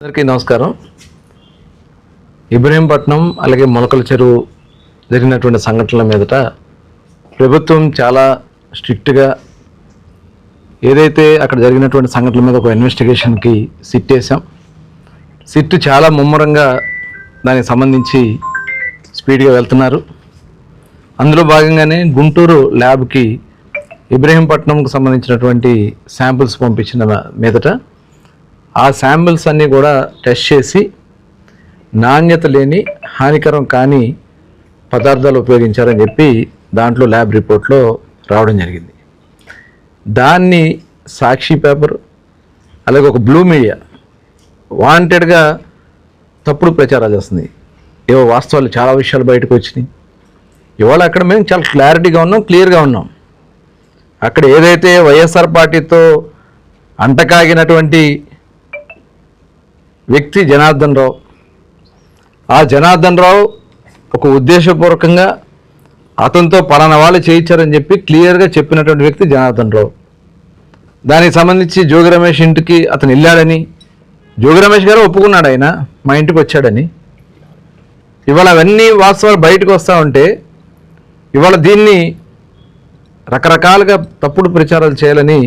అందరికీ నమస్కారం. ఇబ్రహీంపట్నం అలాగే మొలకల చెరువు జరిగినటువంటి సంఘటనల మీదట ప్రభుత్వం చాలా స్ట్రిక్ట్గా ఏదైతే అక్కడ జరిగినటువంటి సంఘటనల మీద ఒక ఇన్వెస్టిగేషన్కి సిట్ వేసాం సిట్ చాలా ముమ్మరంగా దానికి సంబంధించి స్పీడ్గా వెళ్తున్నారు. అందులో భాగంగానే గుంటూరు ల్యాబ్కి ఇబ్రహీంపట్నంకు సంబంధించినటువంటి శాంపిల్స్ పంపించిన మీదట ఆ శాంపిల్స్ అన్నీ కూడా టెస్ట్ చేసి నాణ్యత లేని హానికరం కాని పదార్థాలు ఉపయోగించారని చెప్పి దాంట్లో ల్యాబ్ రిపోర్ట్లో రావడం జరిగింది. దాన్ని సాక్షి పేపర్ అలాగే ఒక బ్లూ మీడియా వాంటెడ్గా తప్పుడు ప్రచారాలు చేస్తుంది. ఏవో వాస్తవాలు చాలా విషయాలు బయటకు వచ్చినాయి. ఇవాళ అక్కడ మేము చాలా క్లారిటీగా ఉన్నాం క్లియర్గా ఉన్నాం. అక్కడ ఏదైతే వైఎస్ఆర్ పార్టీతో అంటకాగినటువంటి వ్యక్తి జనార్దన్ రావు. ఆ జనార్దన్ రావు ఒక ఉద్దేశపూర్వకంగా అతనితో పలానా వాళ్ళు చేయించారని చెప్పి క్లియర్గా చెప్పినటువంటి వ్యక్తి జనార్దన్ రావు. దానికి సంబంధించి జోగి రమేష్ ఇంటికి అతను వెళ్ళాడని జోగి రమేష్ గారు ఒప్పుకున్నాడు ఆయన మా ఇంటికి వచ్చాడని. ఇవాళ అవన్నీ వాస్తవాలు బయటకు వస్తూ ఉంటే ఇవాళ దీన్ని రకరకాలుగా తప్పుడు ప్రచారాలు చేయాలని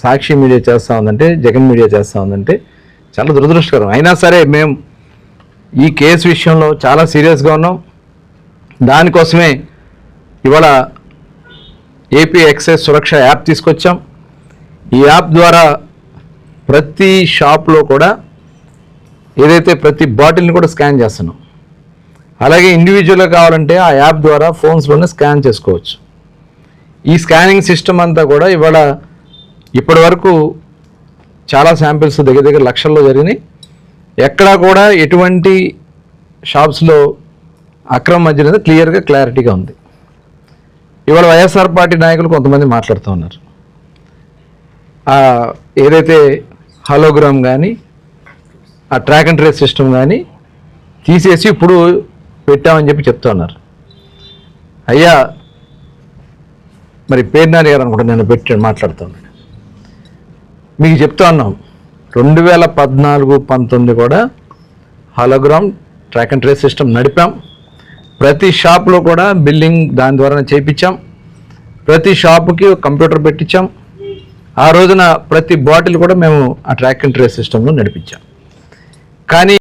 సాక్షి మీడియా చేస్తూ ఉందంటే జగన్ మీడియా చేస్తూ ఉందంటే చాలా దురదృష్టకరం. అయినా సరే మేము ఈ కేసు విషయంలో చాలా సీరియస్గా ఉన్నాం. దానికోసమే ఇవాళ ఏపీ ఎక్సైజ్ సురక్ష యాప్ తీసుకొచ్చాం. ఈ యాప్ ద్వారా ప్రతి షాప్లో కూడా ఏదైతే ప్రతి బాటిల్ని కూడా స్కాన్ చేస్తున్నాం. అలాగే ఇండివిజువల్గా కావాలంటే ఆ యాప్ ద్వారా ఫోన్స్లోనే స్కాన్ చేసుకోవచ్చు. ఈ స్కానింగ్ సిస్టమ్ అంతా కూడా ఇవాళ ఇప్పటి వరకు చాలా శాంపిల్స్ దగ్గర దగ్గర లక్షల్లో జరిగినాయి. ఎక్కడా కూడా ఎటువంటి షాప్స్లో అక్రమ మధ్య అనేది క్లియర్గా క్లారిటీగా ఉంది. ఇవాళ వైఎస్ఆర్ పార్టీ నాయకులు కొంతమంది మాట్లాడుతూ ఉన్నారు. ఏదైతే హలోగ్రామ్ కానీ ఆ ట్రాక్ అండ్ ట్రేస్ సిస్టమ్ కానీ తీసేసి ఇప్పుడు పెట్టామని చెప్పి చెప్తా ఉన్నారు. అయ్యా మరి పేర్నారి గారు అనుకుంటా నేను పెట్టి మాట్లాడుతున్నాను మీకు చెప్తా ఉన్నాం. రెండు వేల పద్నాలుగు పంతొమ్మిది కూడా hologram track and trace system నడిపాం. ప్రతి షాప్లో కూడా బిల్లింగ్ దాని ద్వారా చేయించాం. ప్రతి షాపుకి కంప్యూటర్ పెట్టించాం. ఆ రోజున ప్రతి బాటిల్ కూడా మేము ఆ ట్రాక్ అండ్ ట్రేస్ సిస్టంలో నడిపించాం. కానీ